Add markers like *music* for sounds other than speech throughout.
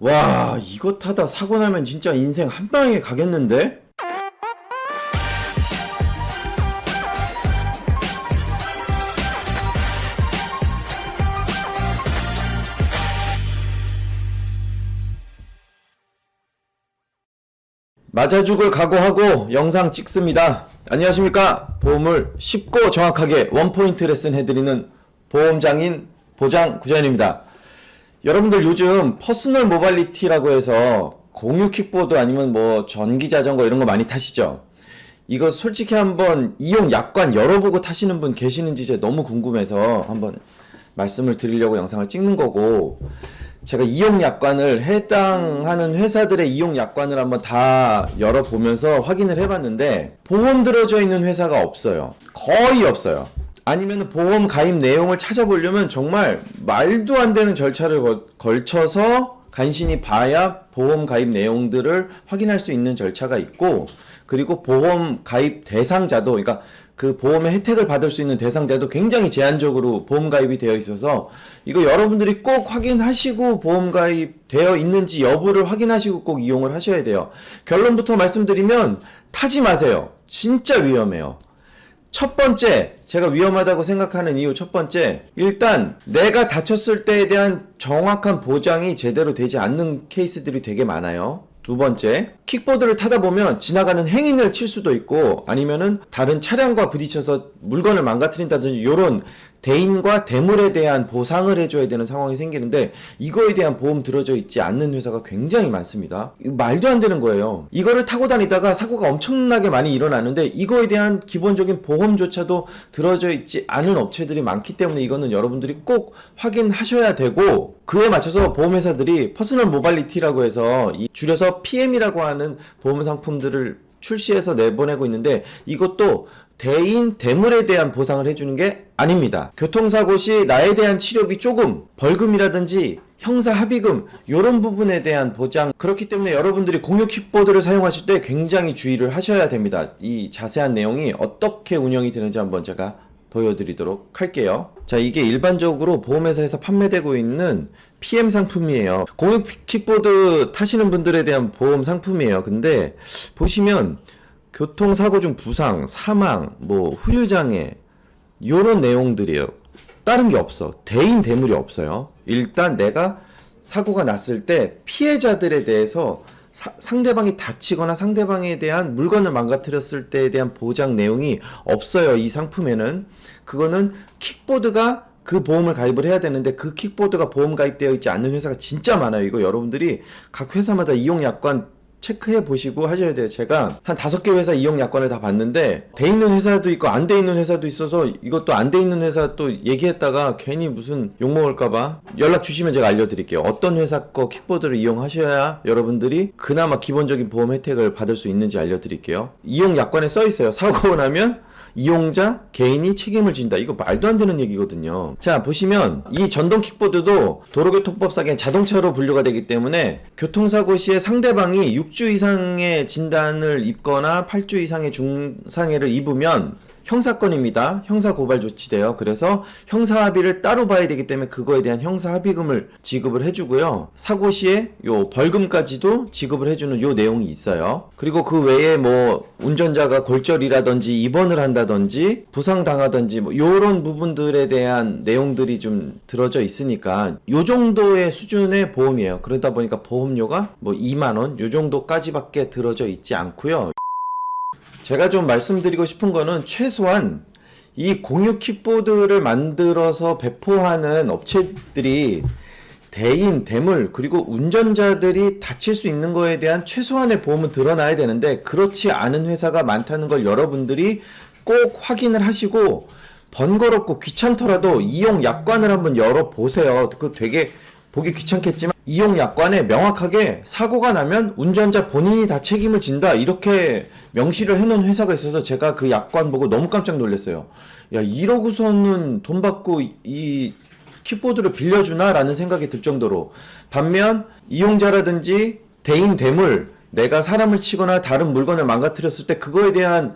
와, 이거 타다 사고 나면 진짜 인생 한 방에 가겠는데? 맞아 죽을 각오하고 영상 찍습니다. 안녕하십니까? 보험을 쉽고 정확하게 원포인트 레슨 해드리는 보험장인 보장 구자연입니다. 여러분들 요즘 퍼스널 모발리티라고 해서 공유 킥보드 아니면 뭐 전기 자전거 이런 거 많이 타시죠? 이거 솔직히 한번 이용 약관 열어보고 타시는 분 계시는지 제가 너무 궁금해서 한번 말씀을 드리려고 영상을 찍는 거고 제가 이용 약관을 해당하는 회사들의 이용 약관을 한번 다 열어보면서 확인을 해봤는데 보험 들어져 있는 회사가 없어요. 거의 없어요. 아니면 보험 가입 내용을 찾아보려면 정말 말도 안 되는 절차를 거- 걸쳐서 간신히 봐야 보험 가입 내용들을 확인할 수 있는 절차가 있고 그리고 보험 가입 대상자도 그러니까 그 보험의 혜택을 받을 수 있는 대상자도 굉장히 제한적으로 보험 가입이 되어 있어서 이거 여러분들이 꼭 확인하시고 보험 가입 되어 있는지 여부를 확인하시고 꼭 이용을 하셔야 돼요. 결론부터 말씀드리면 타지 마세요. 진짜 위험해요. 첫 번째, 제가 위험하다고 생각하는 이유 첫 번째, 일단 내가 다쳤을 때에 대한 정확한 보장이 제대로 되지 않는 케이스들이 되게 많아요. 두 번째, 킥보드를 타다 보면 지나가는 행인을 칠 수도 있고 아니면은 다른 차량과 부딪혀서 물건을 망가뜨린다든지 요런 대인과 대물에 대한 보상을 해줘야 되는 상황이 생기는데 이거에 대한 보험 들어져 있지 않는 회사가 굉장히 많습니다. 말도 안 되는 거예요. 이거를 타고 다니다가 사고가 엄청나게 많이 일어나는데 이거에 대한 기본적인 보험조차도 들어져 있지 않은 업체들이 많기 때문에 이거는 여러분들이 꼭 확인하셔야 되고 그에 맞춰서 보험회사들이 퍼스널 모발리티라고 해서 이 줄여서 PM이라고 하는 보험 상품들을 출시해서 내보내고 있는데 이것도 대인 대물에 대한 보상을 해주는 게 아닙니다. 교통사고 시 나에 대한 치료비 조금 벌금이라든지 형사 합의금 이런 부분에 대한 보장 그렇기 때문에 여러분들이 공유 킥보드를 사용하실 때 굉장히 주의를 하셔야 됩니다. 이 자세한 내용이 어떻게 운영이 되는지 한번 제가 보여드리도록 할게요. 자, 이게 일반적으로 보험회사에서 판매되고 있는 PM 상품이에요. 공유 킥보드 타시는 분들에 대한 보험 상품이에요. 근데 보시면 교통사고 중 부상, 사망, 뭐 후유장애 요런 내용들이에요. 다른 게 없어. 대인 대물이 없어요. 일단 내가 사고가 났을 때 피해자들에 대해서 사- 상대방이 다치거나 상대방에 대한 물건을 망가뜨렸을 때에 대한 보장 내용이 없어요. 이 상품에는 그거는 킥보드가 그 보험을 가입을 해야 되는데 그 킥보드가 보험 가입되어 있지 않는 회사가 진짜 많아요. 이거 여러분들이 각 회사마다 이용 약관 체크해 보시고 하셔야 돼요. 제가 한 다섯 개 회사 이용 약관을 다 봤는데 돼 있는 회사도 있고 안 돼 있는 회사도 있어서 이것도 안 돼 있는 회사 또 얘기했다가 괜히 무슨 욕 먹을까봐 연락 주시면 제가 알려드릴게요. 어떤 회사 거 킥보드를 이용하셔야 여러분들이 그나마 기본적인 보험 혜택을 받을 수 있는지 알려드릴게요. 이용 약관에 써 있어요. 사고 나면 이용자 개인이 책임을 진다. 이거 말도 안 되는 얘기거든요. 자, 보시면 이 전동 킥보드도 도로교통법상의 자동차로 분류가 되기 때문에 교통사고 시에 상대방이 6주 이상의 진단을 입거나 8주 이상의 중상해를 입으면 형사건입니다. 형사 고발 조치돼요. 그래서 형사 합의를 따로 봐야 되기 때문에 그거에 대한 형사 합의금을 지급을 해주고요. 사고 시에 요 벌금까지도 지급을 해주는 요 내용이 있어요. 그리고 그 외에 뭐 운전자가 골절이라든지 입원을 한다든지 부상 당하든지 뭐 요런 부분들에 대한 내용들이 좀 들어져 있으니까 요 정도의 수준의 보험이에요. 그러다 보니까 보험료가 뭐 2만 원 요 정도까지밖에 들어져 있지 않고요. 제가 좀 말씀드리고 싶은 거는 최소한 이 공유 킥보드를 만들어서 배포하는 업체들이 대인, 대물, 그리고 운전자들이 다칠 수 있는 거에 대한 최소한의 보험은 드러나야 되는데 그렇지 않은 회사가 많다는 걸 여러분들이 꼭 확인을 하시고 번거롭고 귀찮더라도 이용 약관을 한번 열어보세요. 그 되게 보기 귀찮겠지만 이용 약관에 명확하게 사고가 나면 운전자 본인이 다 책임을 진다 이렇게 명시를 해놓은 회사가 있어서 제가 그 약관 보고 너무 깜짝 놀랐어요. 야 이러고서는 돈 받고 이 킥보드를 빌려주나라는 생각이 들 정도로 반면 이용자라든지 대인 대물 내가 사람을 치거나 다른 물건을 망가뜨렸을 때 그거에 대한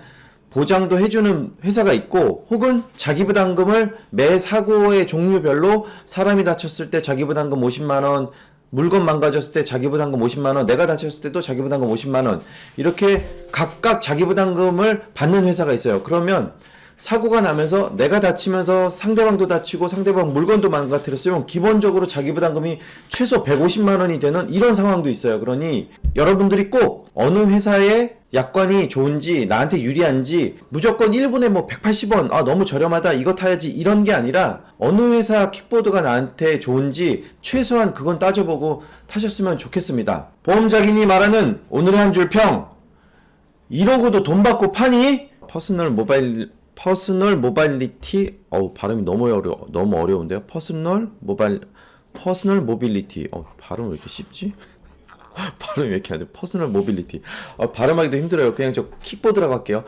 보장도 해주는 회사가 있고 혹은 자기부담금을 매 사고의 종류별로 사람이 다쳤을 때 자기부담금 50만 원 물건 망가졌을 때 자기 부담금 50만 원, 내가 다쳤을 때도 자기 부담금 50만 원. 이렇게 각각 자기 부담금을 받는 회사가 있어요. 그러면 사고가 나면서 내가 다치면서 상대방도 다치고 상대방 물건도 망가뜨렸으면 기본적으로 자기 부담금이 최소 150만 원이 되는 이런 상황도 있어요. 그러니 여러분들이 꼭 어느 회사의 약관이 좋은지 나한테 유리한지 무조건 1분에 뭐 180원 아 너무 저렴하다 이거 타야지 이런 게 아니라 어느 회사 킥보드가 나한테 좋은지 최소한 그건 따져보고 타셨으면 좋겠습니다. 보험자기니 말하는 오늘의 한 줄 평 이러고도 돈 받고 파니? 퍼스널 모바일 퍼스널 모빌리티 어우 발음이 너무 어려 너무 어려운데요. 퍼스널 모바일 퍼스널 모빌리티 어 발음 왜 이렇게 쉽지? *laughs* 발음이 왜 이렇게 안 돼? 퍼스널 모빌리티 어, 발음하기도 힘들어요. 그냥 저 킥보드라고 할게요.